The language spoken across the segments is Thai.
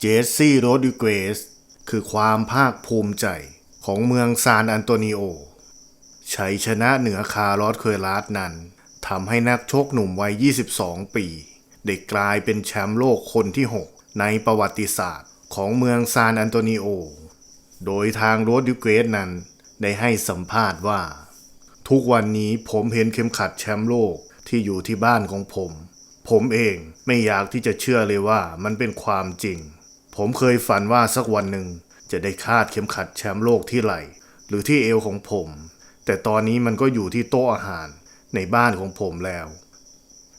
เจสซี่โรดิเกสคือความภาคภูมิใจของเมืองซานอันโตนิโอ ชัยชนะเหนือคาร์ลอสเคยราสนั้นทำให้นักชกหนุ่มวัย 22 ปี ได้กลายเป็นแชมป์โลกคนที่ 6 ในประวัติศาสตร์ของเมืองซานอันโตนิโอ โดยทางโรดิเกสนั้นได้ให้สัมภาษณ์ว่า ทุกวันนี้ผมเห็นเข็มขัดแชมป์โลกที่อยู่ที่บ้านของผม ผมเองไม่อยากที่จะเชื่อเลยว่ามันเป็นความจริง ผมเคยฝันว่าสักวันหนึ่งจะได้คาดเข็มขัดแชมป์โลกที่ไหล่ หรือที่เอวของผม แต่ตอนนี้มันก็อยู่ที่โต๊ะอาหารในบ้านของผมแล้ว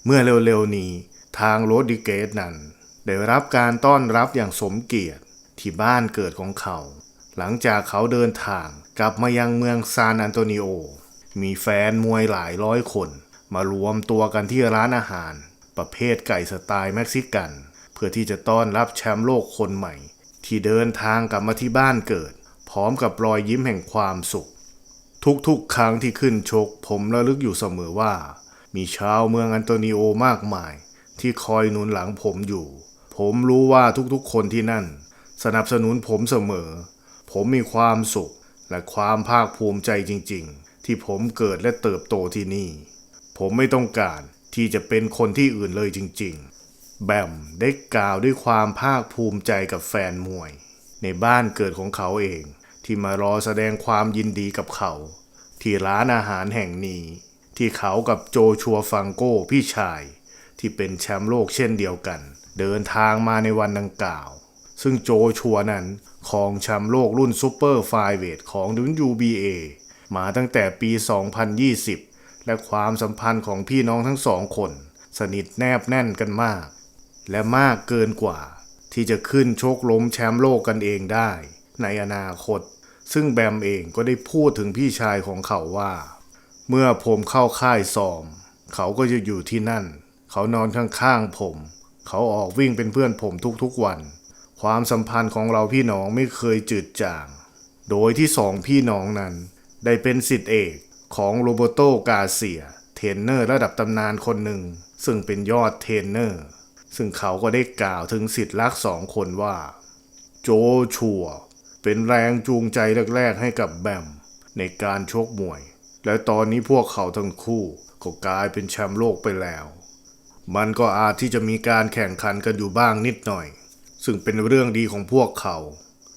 เมื่อเร็วๆนี้ทางโรดริเกสนั้น ได้รับการต้อนรับอย่างสมเกียรติที่บ้านเกิดของเขา หลังจากเขาเดินทางกลับมายังเมืองซานอันโตนิโอ มีแฟนมวยหลายร้อยคน มารวมตัวกันที่ร้านอาหาร ประเภทไก่สไตล์เม็กซิกัน เพื่อที่จะต้อนรับแชมป์โลกคนใหม่ ที่เดินทางกลับมาที่บ้านเกิด พร้อมกับรอยยิ้มแห่งความสุข ทุกๆ ครั้งที่ขึ้นชก ผมระลึกอยู่เสมอว่า มีชาวเมืองอันโตนิโอมากมาย ที่คอยหนุนหลังผมอยู่ ผมรู้ว่าทุกๆ คนที่นั่น สนับสนุนผมเสมอ ผมมีความสุขและความภาคภูมิใจจริง ๆ ที่ผมเกิดและเติบโตที่นี่ ผมไม่ต้องการที่จะเป็นคนที่อื่นเลยจริง ๆ แบมได้กล่าวด้วยความภาคภูมิใจกับแฟนมวย ในบ้านเกิดของเขาเอง ที่มารอแสดงความยินดีกับเขา ที่ร้านอาหารแห่งนี้ ที่เขากับโจชัวฟังโก้พี่ชาย ที่เป็นแชมป์โลกเช่นเดียวกัน เดินทางมาในวันดังกล่าว ซึ่งโจชัวนั้นครองแชมป์โลกรุ่นซูเปอร์ไฟเวทของ WBA มาตั้งแต่ปี 2020 และความสัมพันธ์ของพี่น้องทั้งสองคน สนิทแนบแน่นกันมาก และมากเกินกว่า ที่จะขึ้นชกล้มแชมป์โลกกันเองได้ ในอนาคต ซึ่งแบมเองก็ได้พูดถึงพี่ชายของเขาว่า เมื่อผมเข้าค่ายซ้อม เขาก็จะอยู่ที่นั่น เขานอนข้างๆผม เขาออกวิ่งเป็นเพื่อนผมทุกๆวัน ความสัมพันธ์ของเราพี่น้องไม่เคยจืดจาง โดยที่สองพี่น้องนั้น ได้เป็นสิทธิเอกของโรโบโตกาเซีย เทรนเนอร์ระดับตำนานคนหนึ่ง ซึ่งเป็นยอดเทรนเนอร์ ซึ่งเขาก็ได้กล่าวถึงสิทธิรักสองคนว่า โจชัว เป็นแรงจูงใจแรกๆให้กับแบม ในการชกมวย และตอนนี้พวกเขาทั้งคู่ก็กลายเป็นแชมป์โลกไปแล้ว มันก็อาจที่จะมีการแข่งขันกันอยู่บ้างนิดหน่อย ซึ่งเป็นเรื่องดีของพวกเขา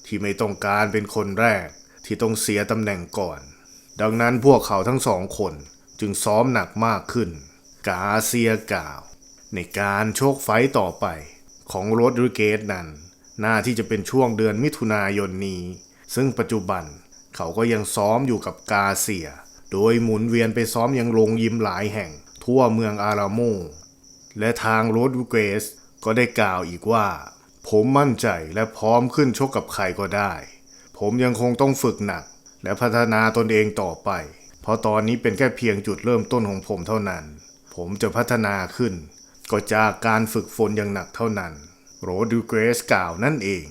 ที่ไม่ต้องการเป็นคนแรกที่ต้องเสียตำแหน่งก่อน ดังนั้นพวกเขาทั้งสองคนจึงซ้อมหนักมากขึ้น กาเซียกล่าว ในการโชคไฟต่อไปของโรดริเกสนั้น น่าที่จะเป็นช่วงเดือนมิถุนายนนี้ ซึ่งปัจจุบันเขาก็ยังซ้อมอยู่กับกาเซีย โดยหมุนเวียนไปซ้อมยังโรงยิมหลายแห่งทั่วเมืองอาราโม และทางโรดริเกสก็ได้กล่าวอีกว่า ผมมั่นใจและพร้อมขึ้นชกกับใครก็ได้ ผมยังคงต้องฝึกหนัก และพัฒนาตนเองต่อไป เพราะตอนนี้เป็นแค่เพียงจุดเริ่มต้นของผมเท่านั้น ผมจะพัฒนาขึ้น ก็จากการฝึกฝนอย่างหนักเท่านั้น โรดูเกรสกล่าวนั่นเอง